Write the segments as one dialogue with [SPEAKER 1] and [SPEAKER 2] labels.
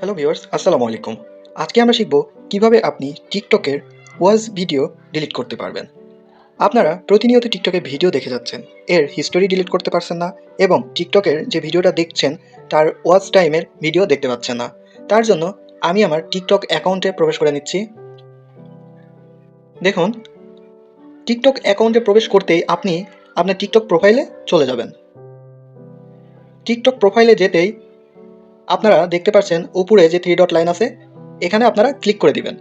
[SPEAKER 1] Hello viewers আসসালামু আলাইকুম। আজকে আমরা শিখব কীভাবে আপনি টিকটকের ওয়াজ ভিডিও ডিলিট করতে পারবেন। আপনারা প্রতিনিয়ত টিকটকে ভিডিও দেখে যাচ্ছেন, এর হিস্টোরি ডিলিট করতে পারছেন না এবং টিকটকের যে ভিডিওটা দেখছেন, তার ওয়াচ টাইমের ভিডিও দেখতে পাচ্ছেন না। তার জন্য আমি আমার টিকটক অ্যাকাউন্টে প্রবেশ করে নিচ্ছি। দেখুন, টিকটক অ্যাকাউন্টে প্রবেশ করতেই আপনি আপনার টিকটক প্রোফাইলে চলে যাবেন। টিকটক প্রোফাইলে যেতেই আপনারা দেখতে পাচ্ছেন উপরে যে থ্রি ডট লাইন আছে, এখানে আপনারা ক্লিক করে দিবেন।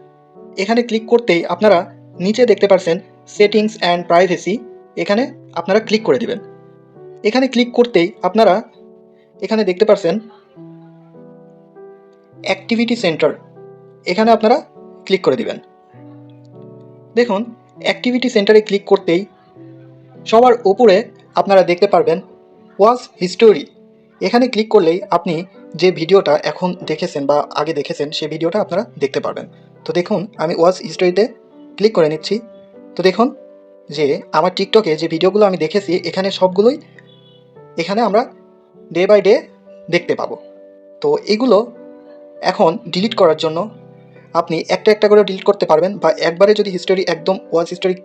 [SPEAKER 1] এখানে ক্লিক করতেই আপনারা নিচে দেখতে পাচ্ছেন সেটিংস অ্যান্ড প্রাইভেসি এখানে আপনারা ক্লিক করে দিবেন। এখানে ক্লিক করতেই আপনারা এখানে দেখতে পাচ্ছেন অ্যাক্টিভিটি সেন্টার এখানে আপনারা ক্লিক করে দিবেন। দেখুন অ্যাক্টিভিটি সেন্টারে ক্লিক করতেই সবার উপরে আপনারা দেখতে পারবেন ওয়াজ হিস্টোরি এখানে ক্লিক করলেই আপনি যে ভিডিওটা এখন দেখেছেন বা আগে দেখেছেন, সেই ভিডিওটা আপনারা দেখতে পারবেন। তো দেখুন, আমি ওয়াজ হিস্টোরিতে ক্লিক করে নিচ্ছি। তো দেখুন যে আমার টিকটকে যে ভিডিওগুলো আমি দেখেছি, এখানে সবগুলোই এখানে আমরা ডে বাই ডে দেখতে পাবো। তো এগুলো এখন ডিলিট করার জন্য আপনি একটা একটা করে ডিলিট করতে পারবেন বা একবারে যদি হিস্টোরি একদম ওয়াজ হিস্টোরি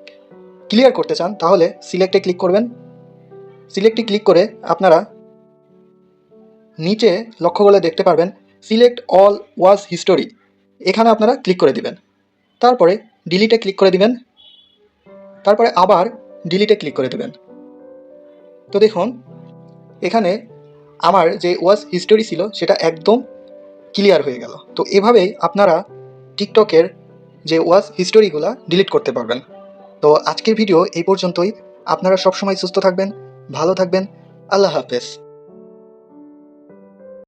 [SPEAKER 1] ক্লিয়ার করতে চান, তাহলে সিলেক্টে ক্লিক করবেন। সিলেক্টে ক্লিক করে আপনারা নিচে লক্ষ্য করলে দেখতে পারবেন সিলেক্ট অল ওয়াজ হিস্টোরি এখানে আপনারা ক্লিক করে দিবেন। তারপরে ডিলিটে ক্লিক করে দিবেন। তারপরে আবার ডিলিটে ক্লিক করে দেবেন। তো দেখুন, এখানে আমার যে ওয়াজ হিস্টোরি ছিল, সেটা একদম ক্লিয়ার হয়ে গেল। তো এভাবেই আপনারা টিকটকের যে ওয়াজ হিস্টোরিগুলো ডিলিট করতে পারবেন। তো আজকের ভিডিও এই পর্যন্তই। আপনারা সবসময় সুস্থ থাকবেন, ভালো থাকবেন। আল্লাহ হাফেজ।